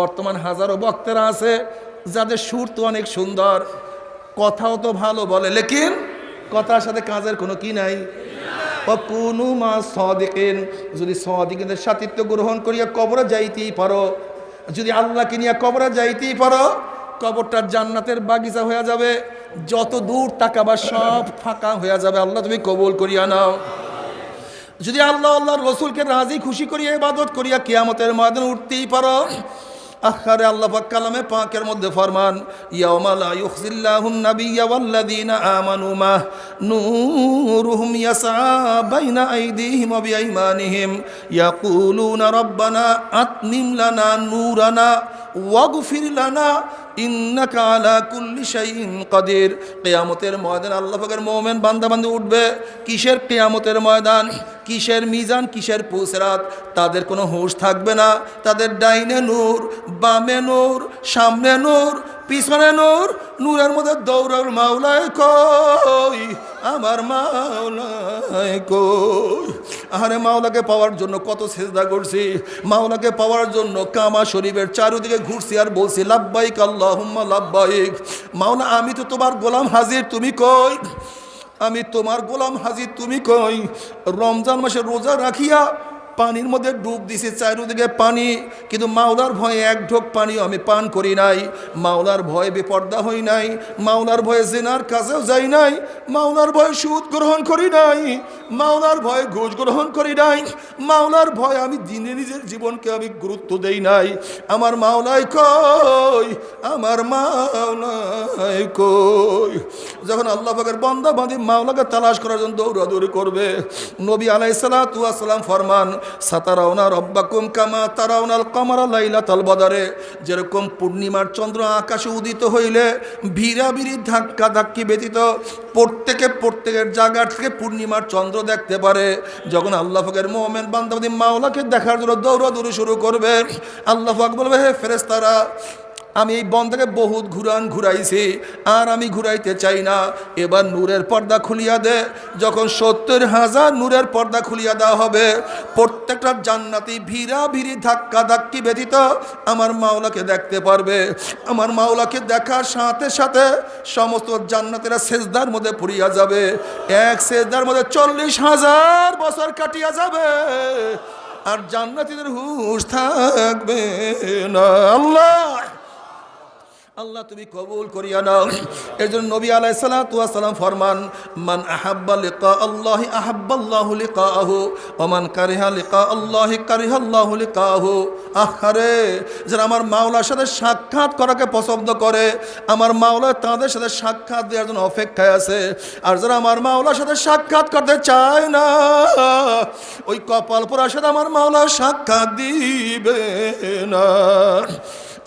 বর্তমান হাজারো বক্তারা আছে, যাদের সুর তো অনেক সুন্দর, কথাও তো ভালো বলে, লেকিন কথার সাথে কাজের কোনো কি নাই। মা সদিকেন, যদি সদিকের সাতিত্ব গ্রহণ করিয়া কবরে যাইতেই পারো, যদি আল্লাহকে নিয়ে কবরে যাইতেই পারো কবরটার জান্নাতের বাগিচা হয়ে যাবে, যত দূর তাকাবা সব ফাঁকা হয়ে যাবে। আল্লাহ তুমি কবুল করিয়া নাও। যদি আল্লাহ, আল্লাহর রসুলকে রাজি খুশি করিয়া ইবাদত করিয়া কিয়ামতের ময়দান উঠতেই পারো আখারে আল্লাহ কালামে পাকের মধ্যে ফরমান ইয়াওমালা ইউখজিল্লাহুন নাবিয়্যা ওয়াল্লাযীনা আমানু মা নূরুহুম ইয়াসআ বাইনা আইদিহিম ওয়া বিআইমানিহিম, ইয়াকুলুনা রাব্বানা আতমিম লানা নূরানা ওয়াগফির লানা কিয়ামতের ময়দান আল্লাহ পাকের মোমেন বান্দা বান্দা উঠবে। কিসের কেয়ামতের ময়দান? কিসের মিজান? কিসের পুসরাত? তাদের কোনো হুঁশ থাকবে না। তাদের ডাইনে নূর, বামে নূর, সামনে নূর পিছনে নূর, নূরের মধ্যে দৌড়ার মাওলায় কই, আমার মাওলায় কই। আরে মাওলাকে পাওয়ার জন্য কত সেজদা করছি, মাওলাকে পাওয়ার জন্য কামা শরীফের চারিদিকে ঘুরছি আর বলছি, লাব্বাইক আল্লাহুম্মা লাব্বাইক। মাওলা, আমি তো তোমার গোলাম হাজির, তুমি কই? আমি তোমার গোলাম হাজির, তুমি কই? রমজান মাসে রোজা রাখিয়া পানির মধ্যে ডুব দিছে, চারিদিকে পানি। কিন্তু মাওলার ভয়ে এক ঢোক পানিও আমি পান করি নাই। মাওলার ভয়ে বেপর্দা হই নাই। মাওলার ভয়ে জেনার কাছেও যাই নাই। মাওলার ভয়ে সুদ গ্রহণ করি নাই। মাওলার ভয়ে ঘুষ গ্রহণ করি নাই। মাওলার ভয়ে আমি দিনে নিজের জীবনকে আমি গুরুত্ব দেই নাই। আমার মাওলাই কই আমার মাওলাই কই যখন আল্লাহ পাকের বন্দা বাঁধি মাওলাকে তালাশ করার জন্য দৌড়াদৌড়ি করবে, নবী আলাইসালাম ফরমান সাতারাউনা রব্বাকুম কামা তারাওনাল কামারা লাইলা তালবাদারে যেরকম পূর্ণিমার চন্দ্র আকাশে উদিত হইলে ভিড়াভিড়ি ধাক্কা ধাক্কি ব্যতীত প্রত্যেকে প্রত্যেকের জায়গা থেকে পূর্ণিমার চন্দ্র দেখতে পারে। যখন আল্লাহ ফাকের মোহামেন বান্দাবাদী মাওলাকে দেখার জন্য দৌড়াদৌড়ি শুরু করবে, আল্লাহ বলবে, হে ফেরেস্তারা আমি এই বন্ধাকে বহুত ঘুরান ঘুরাইছি, আর আমি ঘুরাইতে চাই না। এবার নূরের পর্দা খুলিয়া দে। যখন সত্তর হাজার নূরের পর্দা খুলিয়া দেওয়া হবে, প্রত্যেকটা জান্নাতি ভিড়া ভিড়ি ধাক্কা ধাক্কি ব্যতীত আমার মাওলাকে দেখতে পারবে। আমার মাওলাকে দেখার সাথে সাথে সমস্ত জান্নাতেরা সেজদার মধ্যে পড়িয়া যাবে। এক সেজদার মধ্যে চল্লিশ হাজার বছর কাটিয়া যাবে। আর জান্নাতীদের হুশ থাকবে না। আল্লাহ! আল্লাহ তুমি কবুল করিয়া নাও। এর জন্য নবী আলাই সালাম ফরমান, মান আহাব্বা লিকা আল্লাহ আহাব্বাল্লাহু লিকাহু ওমান কারিহা লিকা আল্লাহ কারিহাল্লাহু লিকাহু। আহারে যারা আমার মাওলার সাথে সাক্ষাৎ করাকে পছন্দ করে, আমার মাওলা তাদের সাথে সাক্ষাৎ দেওয়ার জন্য অপেক্ষায় আছে। আর যারা আমার মাওলার সাথে সাক্ষাৎ করতে চায় না, ওই কপাল পরার সাথে আমার মাওলা সাক্ষাৎ দিবে না।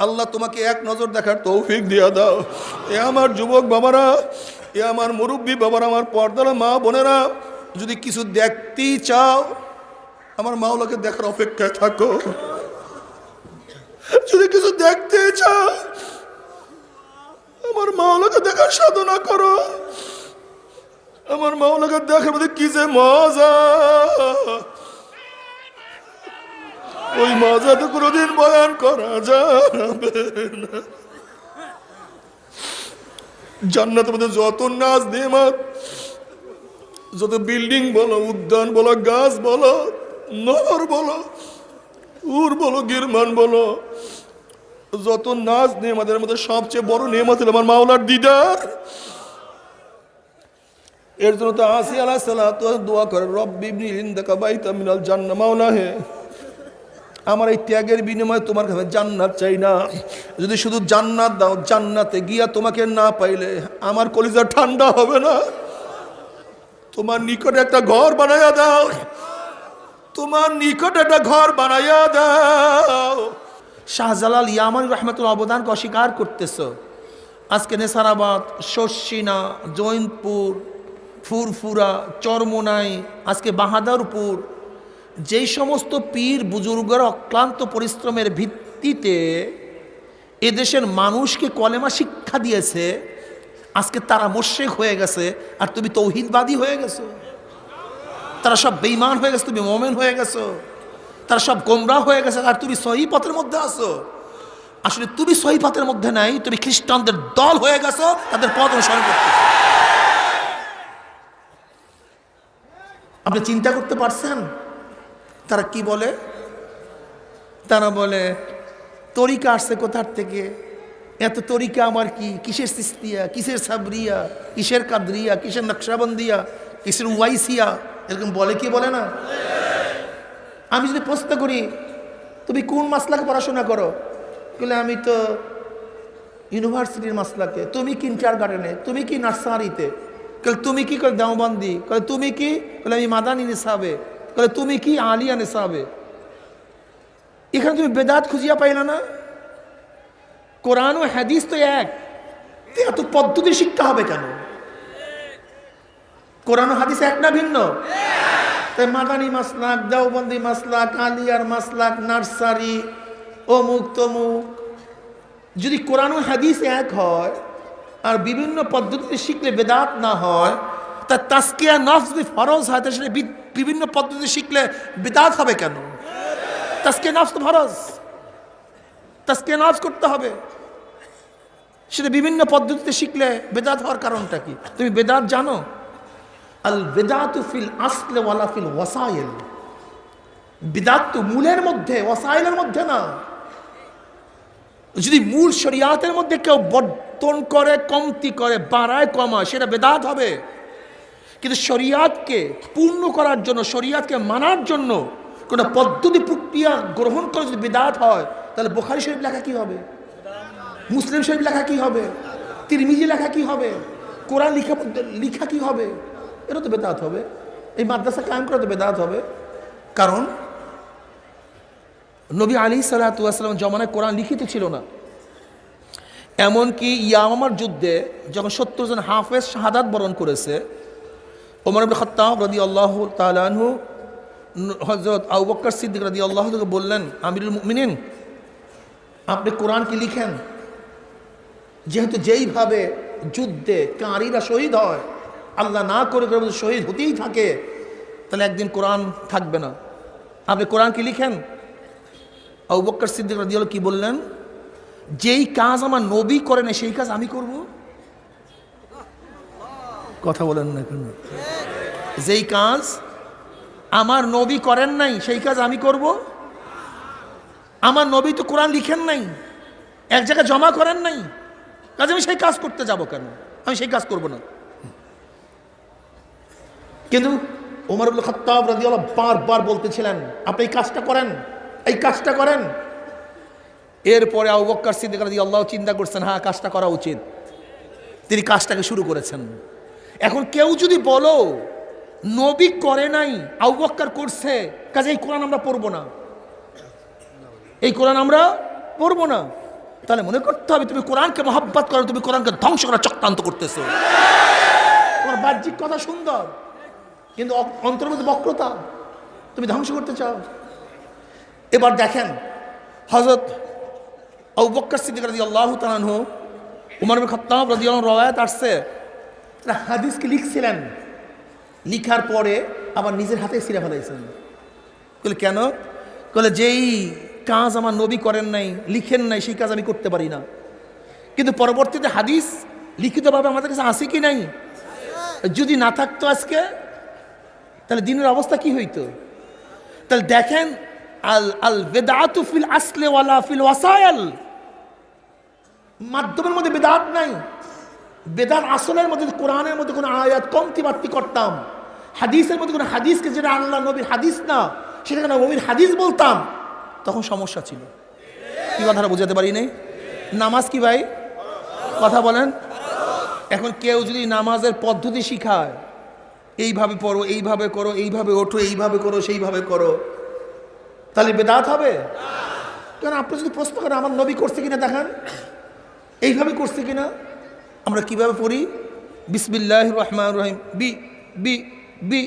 আল্লাহ তোমাকে এক নজর দেখার তৌফিক দিয়া দাও। এ আমার যুবক বাবারা, এ আমার মুরব্বী বাবারা, আমার পর্দারা মা বোনেরা, যদি কিছু দেখতেই চাও, আমার মাওলাকে দেখার অপেক্ষায় থাকো। যদি কিছু দেখতে চাও, আমার মাওলাকে দেখার সাধনা করো। আমার মাওলাকে দেখার মধ্যে কি যে মজা। মজা তো কোনোদিন বয়ান করা যাবে না। জান্নাতের মধ্যে যত নাচ নেমাত যত বিল্ডিং বলো, উদ্যান বলো, গাছ বলো নহর বলো, উর বলো, গিরমান বলো, যত নাচ নেমাদের মধ্যে সবচেয়ে বড় নেমাত হলো আমার মাওলার দিদার। এর জন্য তো আসি আলাহ সাল্লাহ দোয়া করে রব্বি ইবনি ইন্দাকা বাইতা মিনাল জান্না মাওলা হে আমার এই ত্যাগের বিনিময়ে তোমার কাছে জান্নাত চাই না। যদি শুধু জান্নাত দাও, জান্নাতে গিয়া তোমাকে না পাইলে আমার কলিজা ঠান্ডা হবে না। তোমার নিকটে একটা ঘর বানাইয়া দাও। তোমার নিকটে একটা ঘর বানাইয়া দাও। শাহজালাল ইয়ামান রহমতুল অবদানকে অস্বীকার করতেছ। আজকে নেসারাবাদ শর্ষিনা জৈনপুর, ফুরফুরা, চরমোনাই, আজকে বাহাদারপুর যেই সমস্ত পীর বুজুর্গরা অক্লান্ত পরিশ্রমের ভিত্তিতে এদেশের মানুষকে কলেমা শিক্ষা দিয়েছে, আজকে তারা মোশেক হয়ে গেছে, আর তুমি তৌহিদবাদী হয়ে গেছো। তারা সব বেইমান হয়ে গেছে, তুমি মোমেন হয়ে গেছো। তারা সব গোমরা হয়ে গেছে, আর তুমি সহি পথের মধ্যে আছো। আসলে তুমি সহিফাতের মধ্যে নাই, তুমি খ্রিস্টানদের দল হয়ে গেছো, তাদের পথ অনুসরণ করতে। আপনি চিন্তা করতে পারছেন? তারা কি বলে? তারা বলে, তরিকা আসছে কোথার থেকে? এত তরিকা আমার কি? কিসের সিস্তিয়া? কিসের সাবরিয়া? কিসের কাদরিয়া? কিসের নকশাবন্দিয়া? কিসের ওয়াইসিয়া? এরকম বলে কি বলে না? আমি যদি প্রশ্ন করি, তুমি কোন মাসলাকে পড়াশোনা করো? বলে, আমি তো ইউনিভার্সিটির মাসলাকে। তুমি কি ইন্টার গার্ডেনে তুমি কি নার্সারিতে? তুমি কি করে দেওবন্দি? তুমি কি? আমি মাদানি নিসাবে কলে, তুমি কি আলিয়া নিসাবে? এখানে তুমি বেদাত খুঁজিয়া পাইলা না? কোরআন ও হাদিস তো এক এত পদ্ধতির শিক্ষা হবে কেন? কোরআন ও হাদিস এক না ভিন্ন? তাই মাদানি মাসলাক, দেওবন্দি মাসলাক, আলিয়ার মাসলাক, নার্সারি, অমুক তমুক। যদি কোরআন ও হাদিস এক হয়, আর বিভিন্ন পদ্ধতিতে শিখলে বেদাত না হয়, তা তাস্কিয়া নফস যদি ফরজ হয়, তাহলে সেটা বিভিন্ন পদ্ধতি শিখলে বেদাত হবে কেন? তাস্কিয়া নফস তো ফরজ। তাস্কিয়া নফস করতে হবে। সেটা বিভিন্ন পদ্ধতিতে শিখলে বেদাত হওয়ার কারণটা কি? তুমি বেদাত জানো? আল বেদাতু ফিল আসলে ওয়ালা ফিল ওয়াসাইল। বেদাত তো মূলের মধ্যে, ওয়াসাইলের মধ্যে না। যদি মূল শরিয়াতের মধ্যে কেউ বর্তন করে, কমতি করে, বাড়ায়, কমায়, সেটা বেদাত হবে। কিন্তু শরিয়াতকে পূর্ণ করার জন্য, শরিয়াতকে মানার জন্য কোনো পদ্ধতি, প্রক্রিয়া গ্রহণ করে যদি বেদাত হয়, তাহলে বোখারি শরীফ লেখা কি হবে? মুসলিম শরীফ লেখা কি হবে? তিরমিজি লেখা কি হবে? কোরআন লিখা লিখা কি হবে? এটা তো বেদাত হবে। এই মাদ্রাসা কায়েম করা তো বেদাত হবে। কারণ নবী আলী সালাতাম জমানায় কোরআন লিখিত ছিল না। এমনকি ইয়ামার যুদ্ধে যখন সত্তর জন হাফেজ শাহাদাত বরণ করেছে ওমর আবুল খত্তাব রদি আল্লাহ তালানহু হজরত আউ বক্কর সিদ্দিক রদি আল্লাহ বললেন, আমিরুল মিনিন আপনি কোরআন কি লিখেন? যেহেতু যেইভাবে যুদ্ধে কাঁড়িরা শহীদ হয়, আল্লাহ না করে শহীদ হতেই থাকে, তাহলে একদিন কোরআন থাকবে না। আপনি কোরআন কি লিখেন? আবু বক্কর সিদ্দিক রাদিয়াল কি বললেন, যেই কাজ আমার নবী করে না সেই কাজ আমি করব? কথা বলেন না কেন? যেই কাজ আমার নবী করেন নাই, সেই কাজ আমি করব? আমার নবী তো কোরআন লিখেন নাই, এক জায়গায় জমা করেন নাই, কাজে আমি সেই কাজ করতে যাব কেন? আমি সেই কাজ করব না। কিন্তু আব্দুল খত্তাব রাদিয়াল্লাহু বারবার বলতেছিলেন, আপনি এই কাজটা করেন, এই কাজটা করেন। এরপরে আবু বক্কর সিদ্দিক রাদিয়াল্লাহু চিন্তা করছেন হ্যাঁ কাজটা করা উচিত। তিনি কাজটাকে শুরু করেছেন। এখন কেউ যদি বলো, নবী করে নাই, আবু বক্কর করছে, কাজে এই কোরআন আমরা পড়ব না। এই কোরআন আমরা পড়ব না। তাহলে মনে করতে হবে তুমি কোরআনকে মহাব্বাত করো, তুমি কোরআনকে ধ্বংস করার চক্রান্ত করতেছো। তোমার বাহ্যিক কথা সুন্দর, কিন্তু অ- অন্তরের মধ্যে বক্রতা, তুমি ধ্বংস করতে চাও। এবার দেখেন হজরত আবু বক্কর সিদ্দিক রাজি আল্লাহ তালানহু উমর খত্তাব রাজি আল্লাহ রওয়ায়াত আসছে। তারা হাদিসকে লিখছিলেন। লিখার পরে আবার নিজের হাতে ছিঁড়ে ফেলাইছেন। বলে কেন? বলে যেই কাজ আমার নবী করেন নাই, লিখেন নাই, সেই কাজ আমি করতে পারি না। কিন্তু পরবর্তীতে হাদিস লিখিতভাবে আমাদের কাছে আসে কি নাই? যদি না থাকতো আজকে, তাহলে দিনের অবস্থা কি হইতো? তাহলে দেখেন, আল আল বেদাতু ফিল আসলে ওয়ালা ফিল ওয়াসায়াল। মাধ্যমের মধ্যে বেদাত নাই। বেদাত আসলের মধ্যে, কোরআনের মধ্যে কোনো আয়াত কমতি বাড়তি করতাম। হাদিসের মধ্যে কোনো হাদিসকে যেটা আল্লাহ নবীর হাদিস না, সেটাকে না নবীর হাদিস বলতাম, তখন সমস্যা ছিল। কি কথাটা বোঝাতে পারি নাই? নামাজ কি ভাই? কথা বলেন। এখন কেউ যদি নামাজের পদ্ধতি শিখায়, এইভাবে পড়ো, এইভাবে করো, এইভাবে ওঠো, এইভাবে করো, সেইভাবে করো, তাহলে বেদাত হবে? কেন আপনি যদি প্রশ্ন করেন, আমার নবী করছে কিনা? দেখান। এইভাবে করছে কিনা? আমরা কীভাবে পড়ি? বিসমিল্লাহ রহমান রহিম B B B,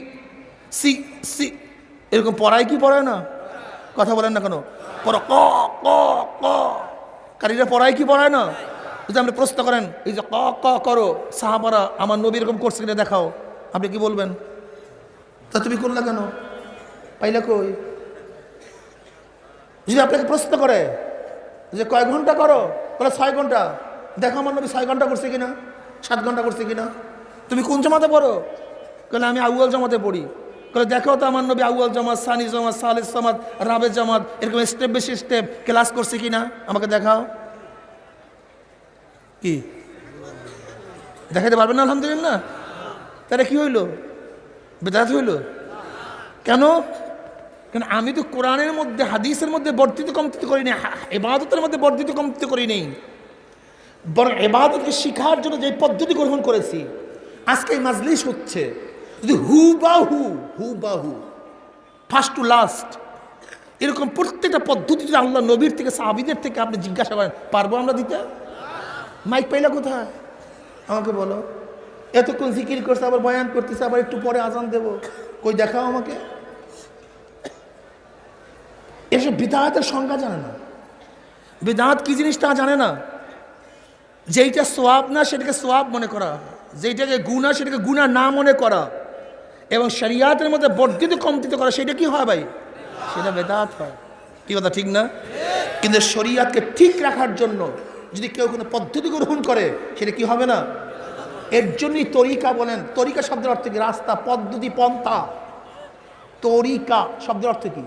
C C. এরকম পড়ায় কি পড়ায় না? কথা বলেন না কেন? পড়ো, ক ক ক। কারীরা পড়ায় কি পড়ায় না? যদি আপনি প্রশ্ন করেন, এই যে ক ক করো, সাহাবারা আমার নবী এরকম করছে কিনা দেখাও। আপনি কি বলবেন? তা তুমি করলা কেন? পাইলা কই? যদি আপনাকে প্রশ্ন করে, যে কয় ঘণ্টা করো? বলে ছয় ঘণ্টা। দেখো আমার নবী ছয় ঘণ্টা করছে কিনা? সাত ঘণ্টা করছে কিনা? তুমি কোন জামাতে পড়ো? বলে আমি আউয়াল জামাতে পড়ি। বলে দেখো তো আমার নবী আউয়াল জামাত, সানি জামাত, সালিস জামাত রাবেজ জামাত, এরকম স্টেপ বেশি স্টেপ ক্লাস করছে কিনা? আমাকে দেখাও। কি? দেখাইতে পারবেন না, আলহামদুলিল্লাহ? তাহলে কি হইল? বেদাত হইল? কেন? কেন আমি তো কোরআনের মধ্যে, হাদিসের মধ্যে বর্ধিত কমতিত করি এবাদতের মধ্যে বর্ধিত কমতিত করি নেই। বরং এবাদতকে শিখার জন্য যে পদ্ধতি গ্রহণ করেছি, আজকে এই মাজলিস হচ্ছে যদি হু বা হু হু ফার্স্ট টু লাস্ট এরকম প্রত্যেকটা পদ্ধতি যদি আল্লাহ নবীর থেকে, সাহাবিদের থেকে আপনি জিজ্ঞাসা করেন, পারব আমরা দিতে? মাইক পাইলা কোথায়? আমাকে বলো। এতক্ষণ জিকির করছে, আবার বয়ান করতেছে, আবার একটু পরে আজান দেব। কই দেখাও আমাকে। এসব বিদাহাতের সংজ্ঞা জানে না। বিদাহাত কি জিনিস তা জানে না? যেইটা সোয়াব না, সেটাকে সোয়াব মনে করা যেইটাকে গুণা, সেটাকে গুণা না মনে করা। এবং শরিয়াতের মধ্যে বর্ধিত কমতিত করা, সেটা কি হয় ভাই? সেটা বেদাত হয়। কি কথা, ঠিক না? কিন্তু শরিয়াতকে ঠিক রাখার জন্য যদি কেউ কোনো পদ্ধতি গ্রহণ করে, সেটা কি হবে না? এর জন্যই তরিকা বলেন। তরিকা শব্দের অর্থ কি? রাস্তা, পদ্ধতি, পন্থা। তরিকা শব্দের অর্থ কি?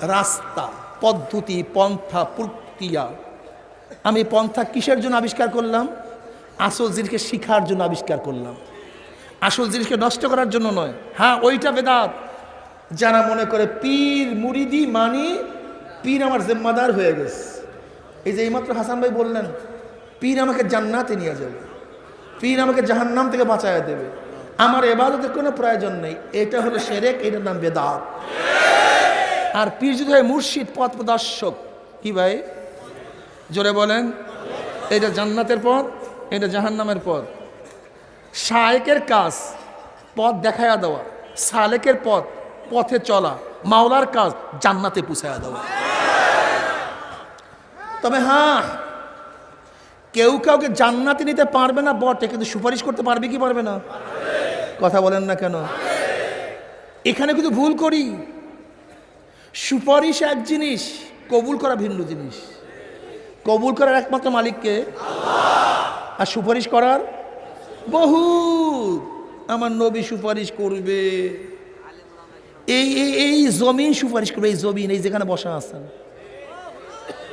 রাস্তা, পদ্ধতি, পন্থা, প্রক্রিয়া। আমি পন্থা কিসের জন্য আবিষ্কার করলাম? আসল জিনিসকে শিখার জন্য আবিষ্কার করলাম। আসল জিনিসকে নষ্ট করার জন্য নয়। হ্যাঁ ওইটা বেদাত। যারা মনে করে পীর, মুরিদি, মানি, পীর আমার জিম্মাদার হয়ে গেছে। এই যে এইমাত্র হাসান ভাই বললেন, পীর আমাকে জান্নাতে নিয়ে যাবে। পীর আমাকে জাহান্নাম থেকে বাঁচায় দেবে। আমার এবাদতের কোনো প্রয়োজন নেই। এটা হলো সেরেক, এটার নাম বেদাত। আর পীর যদি হয় মুর্শিদ, পথ প্রদর্শক। কি ভাই? জোরে বলেন এটা জান্নাতের পথ এটা জাহান্নামের পথ। শায়েকের কাজ, পথ দেখায়া দেওয়া। সালেকের পথ, পথে চলা। মাওলার কাজ, জান্নাতে পুষায়া দেওয়া। তবে হ্যাঁ কেউ কাউকে জান্নাতে নিতে পারবে না, বটে, কিন্তু সুপারিশ করতে পারবে কি পারবে না? কথা বলেন না কেন? এখানে কিন্তু ভুল করি। সুপারিশ এক জিনিস, কবুল করা ভিন্ন জিনিস। কবুল করার একমাত্র মালিককে? আর সুপারিশ করার? বহু আমার নবী সুপারিশ করবে। এই এই জমিন সুপারিশ করবে, এই জমিন, এই যেখানে বসা আছেন।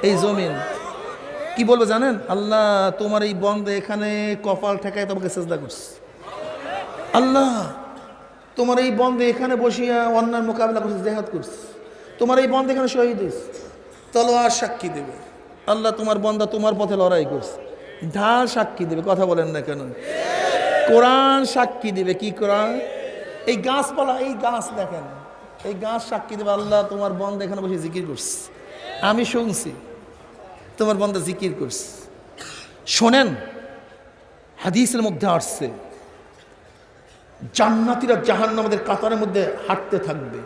এই জমিন। কি বলব জানেন? আল্লাহ তোমার এই বন্ধ এখানে কপাল ঠেকায় তোমাকে চেষ্টা করছে। আল্লাহ তোমার এই বন্ধে এখানে বসিয়া অন্যার মোকাবিলা করছে, জেহাদ করছে। তোমার এই বন্ধ এখানে শহীদ তলোয়ার সাক্ষী দেবে। আল্লাহ তোমার বন্দা তোমার পথে লড়াই করছে। ঢাল সাক্ষী দেবে, কথা বলেন না কেন? কোরআন সাক্ষী দেবে, কি কোরআন? এই গাছপালা, এই গাছ দেখেন। এই গাছ সাক্ষী দেবে, আল্লাহ তোমার বন্ধ এখানে বসে জিকির করছে। আমি শুনছি, তোমার বন্ধা জিকির করছে। শোনেন, হাদিসের মধ্যে আসছে, জান্নাতিরা জাহান্ন আমাদের কাতারের মধ্যে হাঁটতে থাকবে।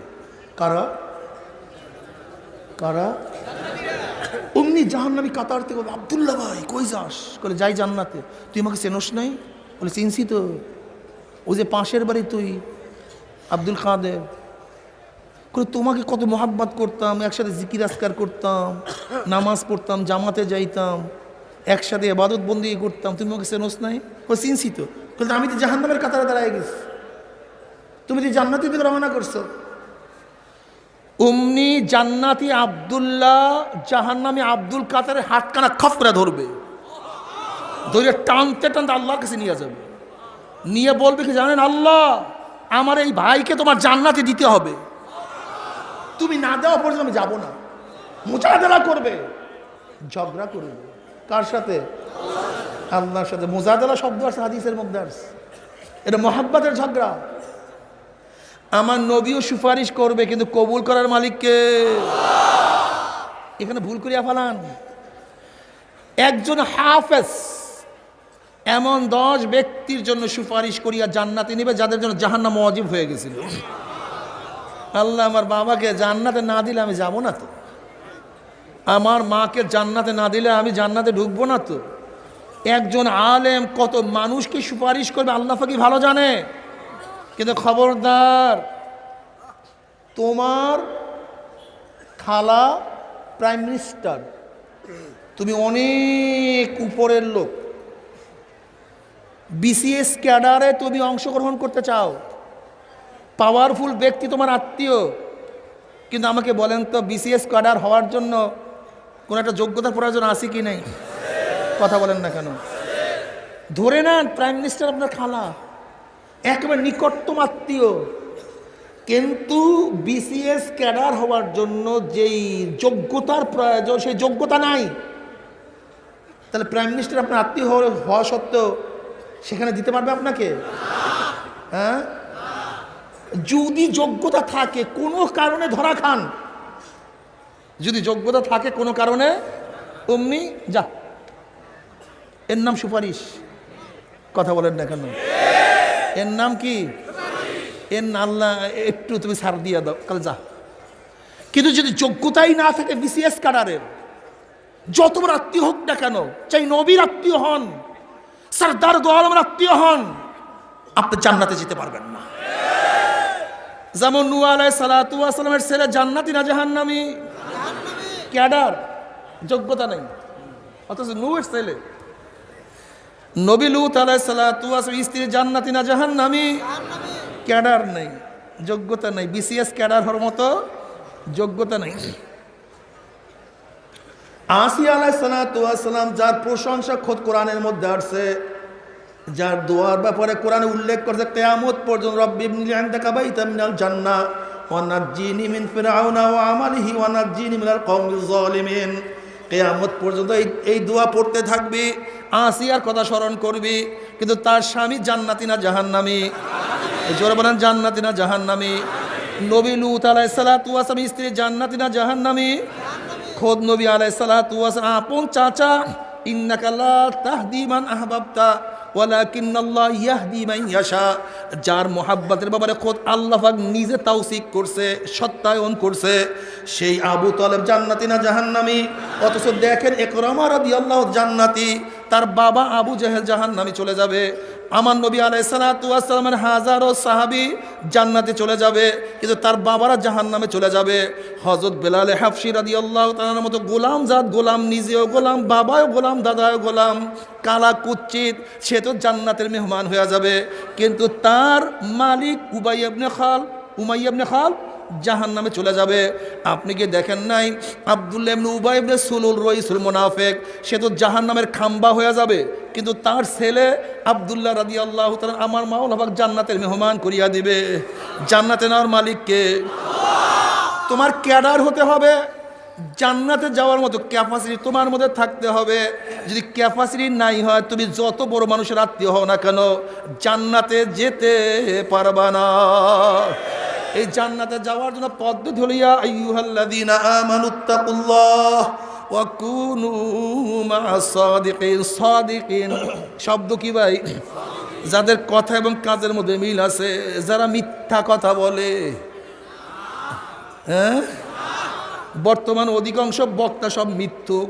কারা? কারা? অমনি জাহান্নামি কাতার থেকে বলবে, আব্দুল্লাহ ভাই কই যাস? বলে যাই জান্নাতে। তুই আমাকে চেনস নাই? বলে চিনছি তো। ও যে পাশের বাড়ি তুই আব্দুল কাদের। করে তোমাকে কত মোহাব্বত করতাম একসাথে জিকির আসকার করতাম নামাজ পড়তাম জামাতে যাইতাম একসাথে এবাদত বন্দি করতাম তুমি আমাকে চেনস নাই? ও চিনছি তো। আমি তো জাহান্নামের কাতারে দাঁড়ায় গেছি। তুমি তো জান্নাতি থেকে রওনা করছ। অমনি জান্নাতি আবদুল্লাহ জাহান্নামি আব্দুল কাতারের হাতখানা খপ করে ধরবে। ধরে টানতে টানতে আল্লাহর কাছে নিয়ে যাবে। নিয়ে বলবে কি, জানেন আল্লাহ, আমার এই ভাইকে তোমার জান্নাতে দিতে হবে। তুমি না দেওয়া পর্যন্ত আমি যাব না। মোজাদালা করবে। ঝগড়া করবে। কার সাথে? আল্লাহর সাথে। মোজাদেলা শব্দ আছে হাদিসের মধ্যে এটা মহাব্বাতের ঝগড়া। আমার নবীও সুপারিশ করবে, কিন্তু কবুল করার মালিককে। এখানে ভুল করিয়া ফেলান। একজন হাফেজ, এমন দশ ব্যক্তির জন্য সুপারিশ করিয়া জান্নাতে নিবে যাদের জন্য জাহান্নাম অজীব হয়ে গেছিল। আল্লাহ আমার বাবাকে জান্নাতে না দিলে আমি যাব না তো। আমার মাকে জান্নাতে না দিলে আমি জান্নাতে ঢুকবো না তো। একজন আলেম কত মানুষকে সুপারিশ করবে, আল্লাহ ফাকি ভালো জানে? কিন্তু খবরদার, তোমার খালা প্রাইম মিনিস্টার, তুমি অনেক উপরের লোক। বিসিএস ক্যাডারে তুমি অংশগ্রহণ করতে চাও। পাওয়ারফুল ব্যক্তি তোমার আত্মীয়। কিন্তু আমাকে বলেন তো, বিসিএস ক্যাডার হওয়ার জন্য কোনো একটা যোগ্যতার প্রয়োজন আছে কি নেই? কথা বলেন না কেন? ধরে নেন প্রাইম মিনিস্টার আপনার খালা। একেবারে নিকটতম আত্মীয়। কিন্তু বিসিএস ক্যাডার হওয়ার জন্য যেই যোগ্যতার প্রয়োজন, সেই যোগ্যতা নাই। তাহলে প্রাইম মিনিস্টার আপনার আত্মীয় হওয়া সত্ত্বেও সেখানে দিতে পারবে আপনাকে? হ্যাঁ? যদি যোগ্যতা থাকে, কোনো কারণে ধরা খান। যদি যোগ্যতা থাকে, কোনো কারণে? অমনি যা। এর নাম সুপারিশ। কথা বলেন না কেন? এর নাম কি? এর আল্লাহ একটু তুমি সার দিয়ে দাও কাল যা। কিন্তু যদি যোগ্যতাই না থাকে বিসিএস কাডারের যত বড় আত্মীয় হোক না কেন চাই নবীর আত্মীয় হন সর্দার দোয়ালমের আত্মীয় হন আপনি জান্নাতে যেতে পারবেন না। যেমন নু আলাই সালাতামের ছেলে জান্নাতি না জাহান্নামি? ক্যাডার যোগ্যতা নেই। অথচ নুয়ের ছেলে। নবী লুত আলাই সালাতাম স্ত্রী জান্নাতি না জাহান্নামি? ক্যাডার নেই, যোগ্যতা নেই। বিসিএস ক্যাডার হওয়ার মতো যোগ্যতা নেই। আসি আলাই সালাম যার প্রশংসা খোদ কোরআনের মধ্যে আসছে, যার দোয়ার ব্যাপারে কোরআনে উল্লেখ করছে, কেয়ামত পর্যন্ত রব্বি ইনদাকা বাইতাম মিনাল জান্নাহ, ওয়া নাজ্জিনি মিন ফিরআউনা ওয়া আমালিহি, ওয়া নাজ্জিনি মিনাল কওমিজ জালিমিন। কেয়ামত পর্যন্ত এই এই দোয়া পড়তে থাকবি, আসিয়ার কথা স্মরণ করবি, কিন্তু তার স্বামী জান্নাতি না জাহান্নামি। জোরে বলেন, জান্নাতি না জাহান্নামি। নবী লুত আলাই সালাম স্ত্রী জান্নাতি না জাহান্নামি। খোদ নবী আলাইসালাম আপন চাচা ইন্নাকাল্লা তাহদিমান আহবাবতা। ইয়াশা। যার মোহাব্বতের ব্যাপারে খোদ আল্লাহাক নিজে তাওসিক করছে, সত্যায়ন করছে। সেই আবু তালেব জান্নাতি না জাহান্নামি? অথচ দেখেন একরামা আল্লাহ জান্নাতি। তার বাবা আবু জাহেল জাহান নামে চলে যাবে। আমার নবী আলাইসালামের হাজারো সাহাবি জান্নাতে চলে যাবে, কিন্তু তার বাবারা জাহান নামে চলে যাবে। হজরত বেলালে হাফসি রাদি আল্লাহ তার মতো গোলাম জাত গোলাম, নিজেও গোলাম, বাবাও গোলাম, দাদাও গোলাম, কালা কুচ্ছিত সে তো জান্নাতের মেহমান হয়ে যাবে। কিন্তু তার মালিক উবাই আবনে খাল উমাই আবনে খাল জাহান নামে চলে যাবে। আপনি কি দেখেন নাই ইবনে সুলুল রইসুল মুনাফিক, সে তো জাহান নামের খাম্বা হয়ে যাবে। কিন্তু তার ছেলে আবদুল্লাহ রাদি আল্লাহ আমার মাওলা পাক জান্নাতের মেহমান করিয়া দিবে। জান্নাতে নেওয়ার মালিককে তোমার ক্যাডার হতে হবে। জান্নাতে যাওয়ার মতো ক্যাপাসিটি তোমার মধ্যে থাকতে হবে। যদি ক্যাপাসিটি নাই হয়, তুমি যত বড় মানুষের আত্মীয় হও না কেন, জান্নাতে যেতে পারবা না। এই জান্নাতে যাওয়ার জন্য পদ্ধতি হলিয়া আইয়ুহাল্লাযীনা আমানুত্তাকুল্লাহ শব্দ কি ভাই? যাদের কথা এবং কাজের মধ্যে মিল আছে, যারা মিথ্যা কথা বলে। হ্যাঁ? বর্তমান অধিকাংশ বক্তা সব মিথ্যুক।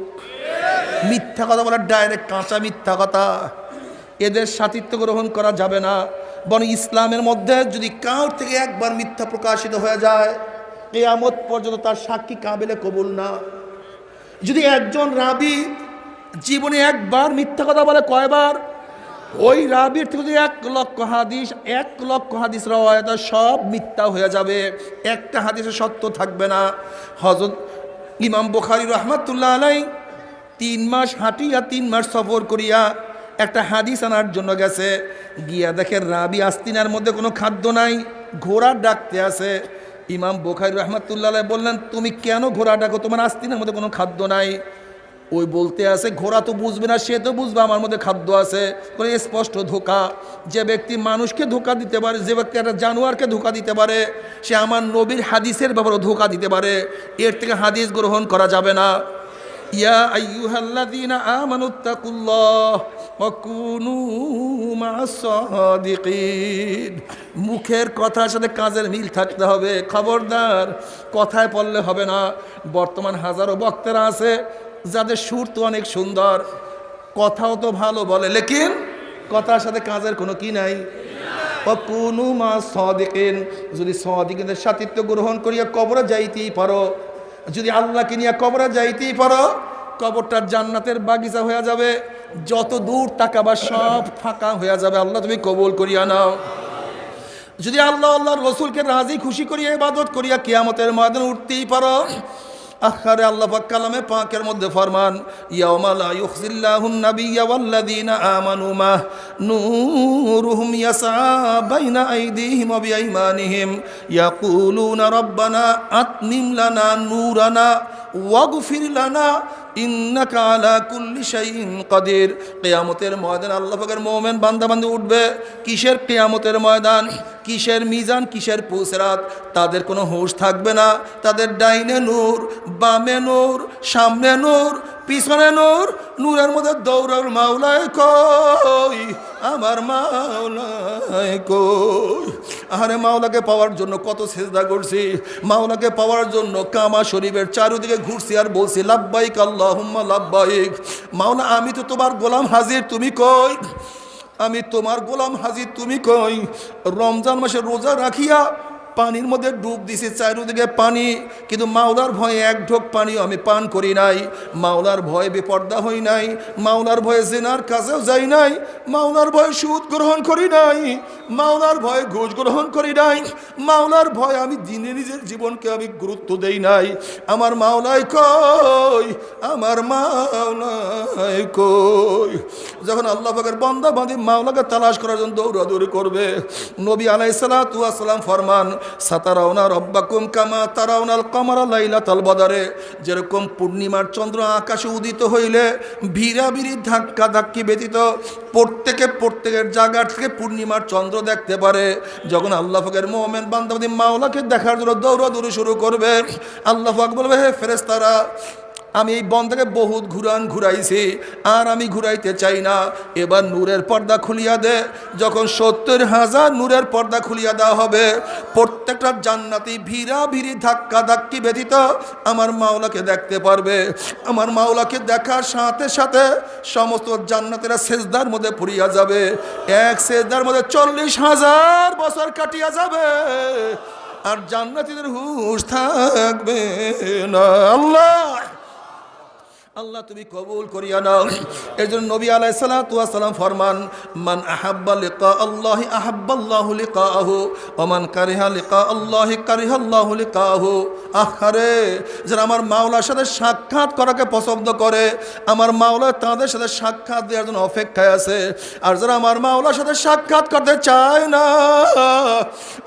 মিথ্যা কথা বলার ডাইরেক্ট কাঁচা মিথ্যা কথা। এদের সাথিত্ব গ্রহণ করা যাবে না। বরং ইসলামের মধ্যে যদি কাউর থেকে একবার মিথ্যা প্রকাশিত হয়ে যায়, কেয়ামত পর্যন্ত তার সাক্ষী কাবেলে কবুল না। যদি একজন রাবি জীবনে একবার মিথ্যা কথা বলে কয়বার, ওই রাবির থেকে যদি এক লক্ষ হাদিস, এক লক্ষ হাদিস রওয়ায়ত, সব মিথ্যা হয়ে যাবে। একটা হাদিসে সত্য থাকবে না। হজরত ইমাম বুখারি রহমাতুল্লাহ আলাই তিন মাস হাঁটিয়া তিন মাস সফর করিয়া একটা হাদিস আনার জন্য গেছে। গিয়া দেখে রাবি আস্তিনার মধ্যে কোনো খাদ্য নাই, ঘোড়া ডাকতে আছে। ইমাম বোখারি রহমাতুল্লাহ বললেন, তুমি কেন ঘোড়া ডাকো? তোমার আস্তিনার মধ্যে কোনো খাদ্য নাই। ওই বলতে আছে, ঘোড়া তো বুঝবে না, সে তো বুঝবে আমার মধ্যে খাদ্য আছে। বলে স্পষ্ট ধোকা। যে ব্যক্তি মানুষকে ধোকা দিতে পারে, যে ব্যক্তি একটা জানোয়ারকে ধোকা দিতে পারে, সে আমার নবীর হাদিসের ব্যাপারে ধোকা দিতে পারে। এর থেকে হাদিস গ্রহণ করা যাবে না। ইয়া কুনু মুখের কথার সাথে কাজের মিল থাকতে হবে। খবরদার, কথায় পড়লে হবে না। বর্তমান হাজারো বক্তারা আছে, যাদের সুর তো অনেক সুন্দর, কথাও তো ভালো বলে, লেকিন কথার সাথে কাজের কোনো কি নাই। কোনো মা সদিকেন। যদি সদিকের সাতিত্ব গ্রহণ করিয়া কবরে যাইতেই পারো যদি আল্লাহকে নিয়ে কবরে যাইতেই পারো, কবরটা জান্নাতের বাগিচা হয়ে যাবে। যত দূর তাকাবা, সব ফাঁকা হয়ে যাবে। আল্লাহ তুমি কবল করিয়া নাও। যদি আল্লাহ, আল্লাহর রসুলকে রাজি, খুশি করিয়া, ইবাদত করিয়া কিয়ামতের ময়দানে উঠতেই পারো আখারে আল্লাহ পাক কালামে পাকের মধ্যে ফরমান ইয়াউমা লা ইউখজিল্লাহুন নাবিয়্যা ওয়াল্লাযীনা আমানু মা নূরুহুম ইয়াসআ বাইনা আইদিহিম ওয়া বিআইমানিহিম, ইয়াকুলুনা রাব্বানা আতমিম লানা নূরানা ওয়াগফির লানা ইন্নাকা আলা কুল্লি শাইইন কাদির। কিয়ামতের ময়দান আল্লাহ পাকের মুমিন বান্দা বান্দা উঠবে। কিসের কিয়ামতের ময়দান? কিসের মিজান, কিসের পুসরাত? তাদের কোনো হুঁশ থাকবে না। তাদের ডাইনে নূর, বামে নূর, সামনে নূর, পিছনে নূর, নূরের মধ্যে দৌড়ার মাওলায় কই? আমার মাওলায় কই? আরে মাওলাকে পাওয়ার জন্য কত চেষ্টা করছি। মাওলাকে পাওয়ার জন্য কামা শরীফের চারিদিকে ঘুরছি আর বলছি, লাব্বাইক আল্লাহুম্মা, লাব্বাইক। মাওলা, আমি তো তোমার গোলাম হাজির, তুমি কই? আমি তোমার গোলাম হাজির তুমি কই? রমজান মাসে রোজা রাখিয়া পানির মধ্যে ডুব দিছি, চারিদিকে পানি। কিন্তু মাওলার ভয়ে এক ঢোক পানিও আমি পান করি নাই। মাওলার ভয়ে বেপর্দা হই নাই। মাওলার ভয়ে জেনার কাছেও যাই নাই। মাওলার ভয়ে সুদ গ্রহণ করি নাই। মাওলার ভয়ে ঘুষ গ্রহণ করি নাই। মাওলার ভয়ে আমি দিনে নিজের জীবনকে আমি গুরুত্ব দেই নাই। আমার মাওলায় কই? আমার মাওলায় কই? যখন আল্লাহ পাকের বন্দা বাঁধি মাওলাকে তালাশ করার জন্য দৌড়াদৌড়ি করবে, নবী আলাইসালাম ফরমান সাতারাউনা রব্বাকুম কামা তারাউনাল কামারা লাইলাতাল বদারে। যেরকম পূর্ণিমার চন্দ্র আকাশে উদিত হইলে ভিড়াভিড়ি ধাক্কা ধাক্কি ব্যতীত প্রত্যেকে প্রত্যেকের জায়গার থেকে পূর্ণিমার চন্দ্র দেখতে পারে। যখন আল্লাহ ফাকের মোহামেন বান্দাবাদী মাওলাকে দেখার জন্য দৌড়াদৌড়ি শুরু করবে, আল্লাহ বলবে, হে ফেরেস্তারা আমি এই বন্ধাকে বহুত ঘুরান ঘুরাইছি, আর আমি ঘুরাইতে চাই না। এবার নূরের পর্দা খুলিয়া দে। যখন সত্তর হাজার নূরের পর্দা খুলিয়া দেওয়া হবে, প্রত্যেকটা জান্নাতি ভিড়া ভিড়ি ধাক্কা ধাক্কি ব্যতীত আমার মাওলাকে দেখতে পারবে। আমার মাওলাকে দেখার সাথে সাথে সমস্ত জান্নাতেরা সেজদার মধ্যে পড়িয়া যাবে। এক সেজদার মধ্যে চল্লিশ হাজার বছর কাটিয়া যাবে। আর জান্নাতীদের হুশ থাকবে না। আল্লাহ! আল্লাহ তুমি কবুল করিয়া নাও। এর জন্য নবী আলাই সালাম ফরমান, মান আহাব্বা আল্লাহ আহাব্বাল্লাহু লিকাহু ওমান কারিহা লিকা আল্লাহ কারিহাল্লাহু লিকাহু। আহারে, যারা আমার মাওলার সাথে সাক্ষাৎ করাকে পছন্দ করে, আমার মাওলা তাদের সাথে সাক্ষাৎ দেওয়ার জন্য অপেক্ষায় আছে। আর যারা আমার মাওলার সাথে সাক্ষাৎ করতে চায় না,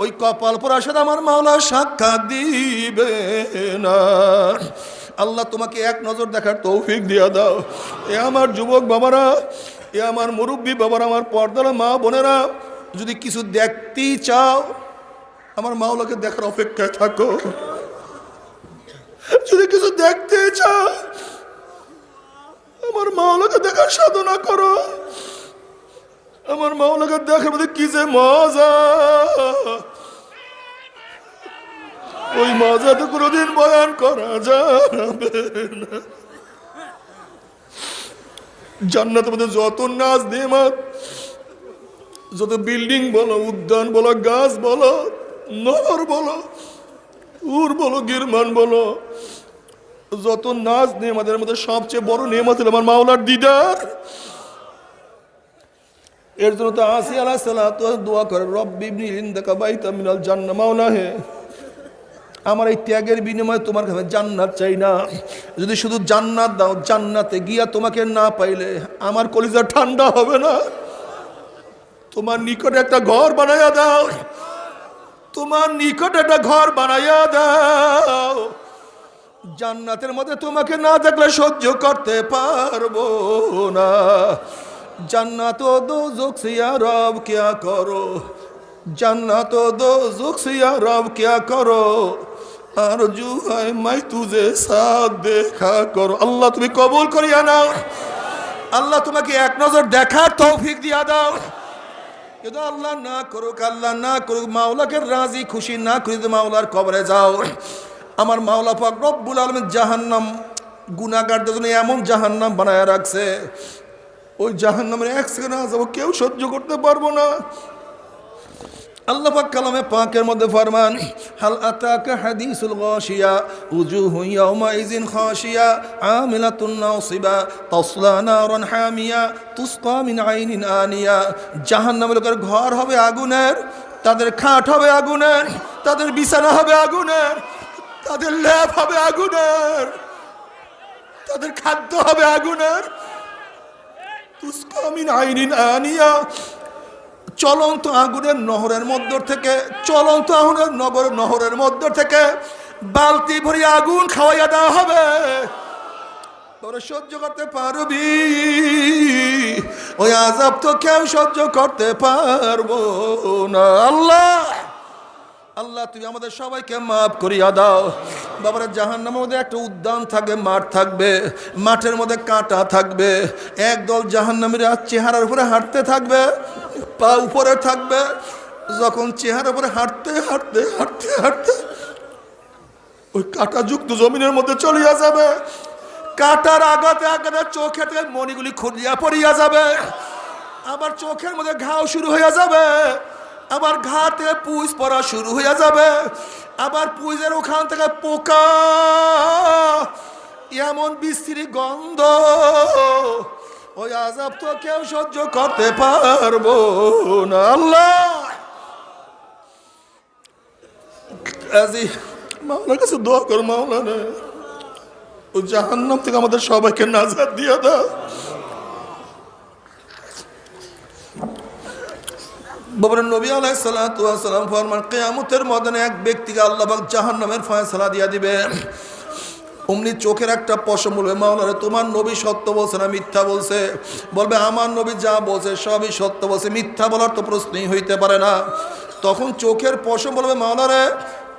ওই কপাল পরার সাথে আমার মাওলা সাক্ষাৎ দিবে না। আল্লাহ তোমাকে এক নজর দেখার তৌফিক দিয়া দাও। এ আমার যুবক বাবারা, এ আমার মুরব্বী বাবারা, আমার পর্দার মা বোনেরা, যদি কিছু দেখতেই চাও, আমার মাওলাকে দেখার অপেক্ষায় থাকো। যদি কিছু দেখতে চাও, আমার মাওলাকে দেখার সাধনা করো। আমার মাওলাকে দেখার মধ্যে কি যে মজা। ওই মজা তো কোনোদিন বয়ান করা যাবে না। মধ্যে যত নাচ নেমাত যত বিল্ডিং বলো, উদ্যান বলো, গাছ বলো নহর বলো, উর বলো, গিরমান বলো যত নাচ নেমাদের মধ্যে সবচেয়ে বড় নেমাত হলো আমার মাওলার দিদার। এর জন্য তো আসি আলাহ সাল্লাহ দোয়া করে, রব্বি ইন্দাকা বাইতা মিনাল জান্না মাওলা হে আমার এই ত্যাগের বিনিময়ে তোমার কাছে জান্নাত চাই না। যদি শুধু জান্নাত দাও, জান্নাতে গিয়া তোমাকে না পাইলে আমার কলিজা ঠান্ডা হবে না। তোমার নিকটে একটা ঘর বানাইয়া দাও। তোমার নিকটে একটা ঘর বানাইয়া দাও। জান্নাতের মধ্যে তোমাকে না দেখলে সহ্য করতে পারব না। জান্নাত দো জোকসিয়া রব করো। জান্নাত দো জোকসিয়া রব কিয়া করো। আর জু হয় মাই তুজে সাথ দেখা করো। আল্লাহ, তুমি কবুল করিয়া নাও। আল্লাহ, তোমাকে এক নজর দেখার তৌফিক দিয়া দাও। কিন্তু আল্লাহ না করুক, আল্লাহ না করুক, মাওলাকে রাজি, খুশি না করি মাওলার কবরে যাও। আমার মাওলা পাক রব্বুল আলম জাহান্নাম গুনাগারদের জন্য এমন জাহান্নাম বানায় রাখছে। ওই জাহান্নামের এক সেকেন্ড যাব কেউ সহ্য করতে পারব না। আল্লাহ পাক কালামে পাকের মধ্যে ফরমান, হাল আতাকা হাদিসুল গাশিয়া উজুহু ইয়াউমাইজিন খাশিয়া, আমিলাতুন নাসিবা, তাসলা নারান হামিয়া, তুসকা মিন আইনিন আনিয়া। জাহান্নামের লোকের ঘর হবে আগুনের, তাদের খাট হবে আগুনের, তাদের বিছানা হবে আগুনের, তাদের ল্যাব হবে আগুনের, তাদের খাদ্য হবে আগুনের। তুসকা মিন আইনিন আনিয়া চলন্ত আগুনের নহরের মধ্য থেকে, চলন্ত আগুনের নগরের নহরের মধ্য থেকে বালতি ভরি আগুন খাওয়াইয়া দেওয়া হবে। তোরা সহ্য করতে পারবি, ওই আজাব তো কেউ সহ্য করতে পারব না। আল্লাহ আল্লাহ, তুমি আমাদের সবাইকে মাফ করিয়া দাও। বাবার জাহান নামের মধ্যে একটা উদ্যান থাকবে মাঠ থাকবে, মাঠের মধ্যে কাঁটা থাকবে, একদল জাহান নামের চেহারার উপরে হাঁটতে থাকবে। পা উপরে থাকবে, যখন চেহারার উপরে হাঁটতে হাঁটতে হাঁটতে হাঁটতে, ওই কাঁটাযুক্ত জমিনের মধ্যে চলিয়া যাবে। কাটার আঘাতে আঘাতে চোখে মণিগুলি খুলিয়া পড়িয়া যাবে। আবার চোখের মধ্যে ঘাও শুরু হইয়া যাবে। আবার ঘাতে পুষ পড়া শুরু হইয়া যাবে। আবার পুইজের ওখান থেকে পোকা, এমন বিশ্রী গন্ধ ওই আজাব তো কেউ সহ্য করতে পারব না। আল্লাহ! কাজী, মাওলার কাছে দোয়া কর মাওলা রে ও জাহান্নাম থেকে আমাদের সবাইকে নাজাদ দিয়ে দাও। বাবার নবী আলাই সালাম ফরমান, কেয়ামতের মদনে এক ব্যক্তিকে আল্লাহ জাহান নামের ফয়সলা দিয়া দিবে। অমনি চোখের একটা পশম বলবে মাওলারে তোমার নবী সত্য বলছে না, মিথ্যা বলছে? বলবে, আমার নবী যা বলছে সবই সত্য বলছে, মিথ্যা বলার তো প্রশ্নই হইতে পারে না। তখন চোখের পশম বলবে মাওলারে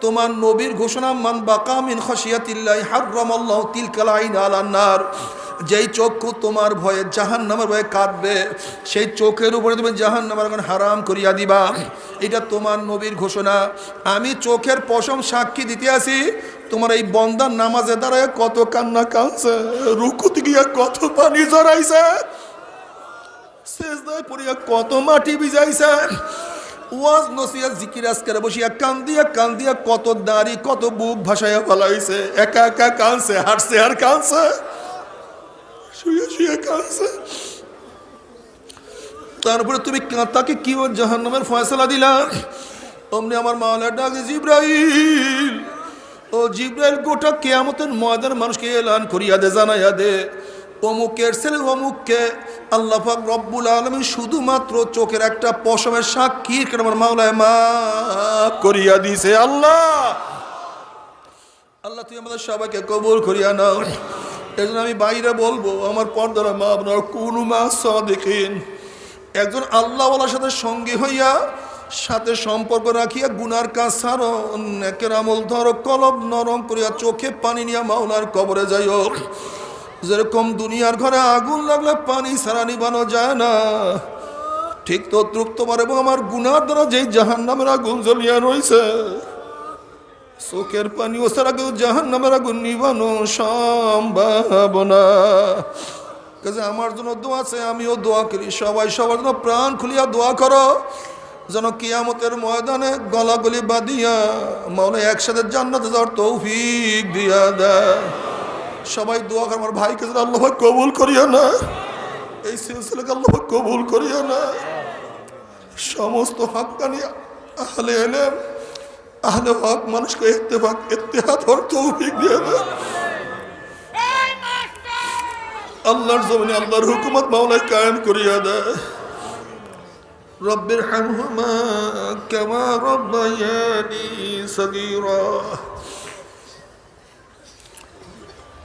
তোমার নবীর ঘোষণা, মান বাকামিন খসিয়াতিল্লাহ হার্রমাল্লাহ তিলকাল আইন আলান্নার যেই চক্ষু তোমার ভয়ে জাহান নামের ভয়ে কাঁদবে, সেই চোখের উপরে তুমি জাহান নামের এখন হারাম করিয়া দিবা। এটা তোমার নবীর ঘোষণা। আমি চোখের পশম সাক্ষী দিতে আসি, তোমার এই বন্দার নামাজে দাঁড়ায় কত কান্না কাঁদছে, রুকুতে গিয়া কত পানি জড়াইছে শেষদায় পড়িয়া কত মাটি ভিজাইছে। ওয়াজ নসিয়া জিকির আজকারে বসিয়া কান্দিয়া কান্দিয়া কত দাড়ি, কত বুক ভাসাইয়া ফলাইছে। একা একা কানছে হাঁটছে আর কানছে শুয়ে শুয়ে কানছে তারপরে তুমি তাকে কি ওর জাহান্নামের ফয়সলা দিলা? অমনি আমার মাওলা ডাকে জিব্রাইল, ও জিব্রাইল, গোটা কেয়ামতের ময়দান মানুষকে এলান করিয়া দে, জানাইয়া দে। অমুকের ছেলে অমুককে আল্লাহ পাক রব্বুল আলমী শুধুমাত্র চোখের একটা পশমের সাক্ষী আমার মাওলায় মা করিয়া দিছে আল্লাহ। আল্লাহ তুই আমাদের সবাইকে কবুল করিয়া নাও। এই আমি বাইরে বলব, আমার পর্দারা মা আপনার কোন মা দেখেন একজন আল্লাহ আল্লাহওয়ালার সাথে সঙ্গী হইয়া, সাথে সম্পর্ক রাখিয়া গুনার কাজ ছাড়ো, নেকের আমল ধরো, কলব নরম করিয়া চোখে পানি নিয়া মাওলার কবরে যাইও। যেরকম দুনিয়ার ঘরে আগুন লাগলে পানি ছাড়া নিবানো যায় না। ঠিক তো তৃপ্ত পারে এবং আমার গুনার দ্বারা যেই জাহান নামের আগুন জ্বলিয়া রয়েছে চোখের পানি ও সারা কেউ জাহান নামের আগুন নিবানো সম্ভব না। আমার জন্য দোয়া আছে আমিও দোয়া করি। সবাই সবার জন্য প্রাণ খুলিয়া দোয়া করো, যেন কিয়ামতের ময়দানে গলাগলি বাঁধিয়া মনে একসাথে জান্নাতে যাওয়ার তৌফিক দিয়া দেয়। সবাই দোয়া আমার ভাইকে যেন আল্লাহ কবুল করিয়া না। এই সিলসিলাকে আল্লাহ কবুল করিয়া না। সমস্ত হাক্কানি আহলে এলেম, আহলে হক মানুষকে ইত্তেফাক, ইত্তেহাদ হওয়ার তৌফিক দিয়ে দেয় আল্লাহর জমিনে আল্লাহর হুকুমত মাওলায় কায়েম করিয়া দেয় রব্বির হামহুমা কামা রব্বায়ানি সগীরা।